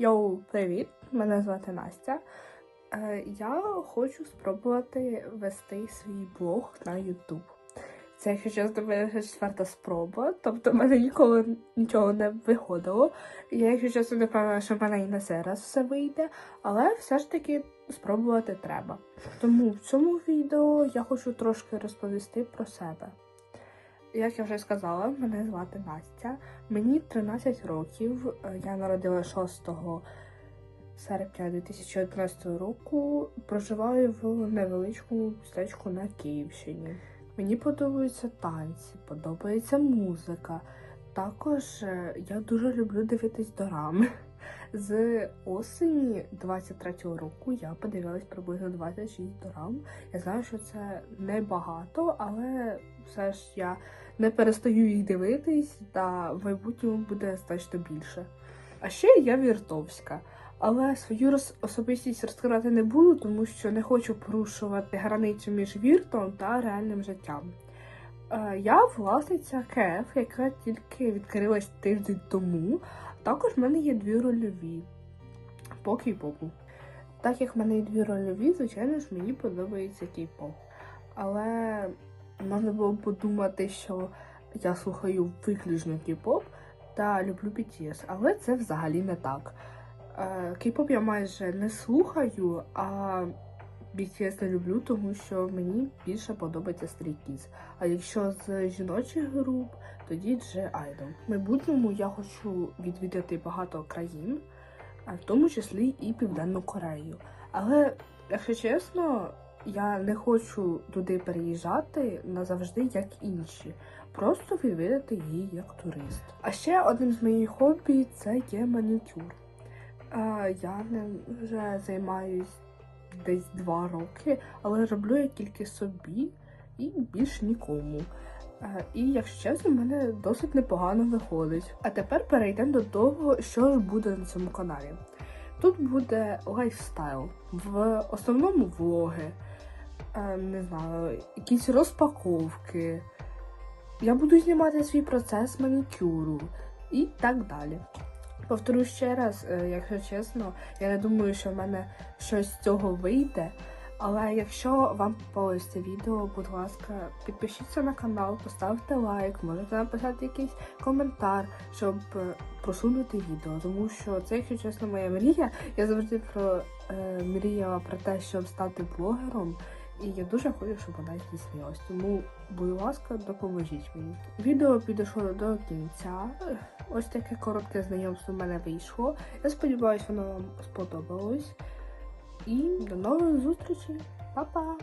Йоу, привіт! Мене звати Настя. Е, Я хочу спробувати вести свій блог на YouTube. Це, якщо чесно, вже четверта спроба, тобто в мене ніколи нічого не виходило. Я, якщо чесно, не впевнена, що в мене і на цей раз все вийде, але все ж таки спробувати треба. Тому в цьому відео я хочу трошки розповісти про себе. Як я вже сказала, мене звати Настя. Мені 13 років. е, Я народила 6 серпня 2011 року. Проживаю в невеличкому містечку на Київщині. Мені подобаються танці, подобається музика. Також е, я дуже люблю дивитись дорами. З осені 23-го року я подивилась приблизно 26 дорам. Я знаю, що це небагато, але все ж я не перестаю їх дивитись, та в майбутньому буде значно більше. А ще я віртовська. Але свою особистість розкривати не буду, тому що не хочу порушувати границю між віртом та реальним життям. Е, Я власниця КФ, яка тільки відкрилась тиждень тому. Також в мене є дві рольові по кей-попу. Так як в мене є дві рольові, звичайно ж мені подобається кей-поп. Але можна було подумати, що я слухаю виключно кей-поп та люблю BTS, але це взагалі не так. Е, Кей-поп я майже не слухаю, а BTS не люблю, тому що мені більше подобається Stray Kids. А якщо з жіночих груп, тоді G Idol. В майбутньому я хочу відвідати багато країн, в тому числі і Південну Корею. Але, якщо чесно, я не хочу туди переїжджати назавжди, як інші. Просто відвідати її як турист. А ще одним з моїх хобі це є манікюр. Я ним вже займаюсь десь два роки, але роблю я тільки собі і більш нікому. Е, І якщо в мене досить непогано виходить. А тепер перейдемо до того, що ж буде на цьому каналі. Тут буде лайфстайл, в основному влоги, е, не знаю, якісь розпаковки. Я буду знімати свій процес манікюру і так далі. Повторю ще раз, е, якщо чесно, я не думаю, що в мене щось з цього вийде. Але якщо вам попалось це відео, будь ласка, підпишіться на канал, поставте лайк, можете написати якийсь коментар, щоб е, просунути відео. Тому що це, якщо чесно, моя мрія. Я завжди про е, мріяла про те, щоб стати блогером. І я дуже хочу, щоб вона здійснилась. Тому, будь ласка, допоможіть мені. Відео підійшло до кінця. Ось таке коротке знайомство в мене вийшло. Я сподіваюся, воно вам сподобалось. І до нових зустрічей. Па-па!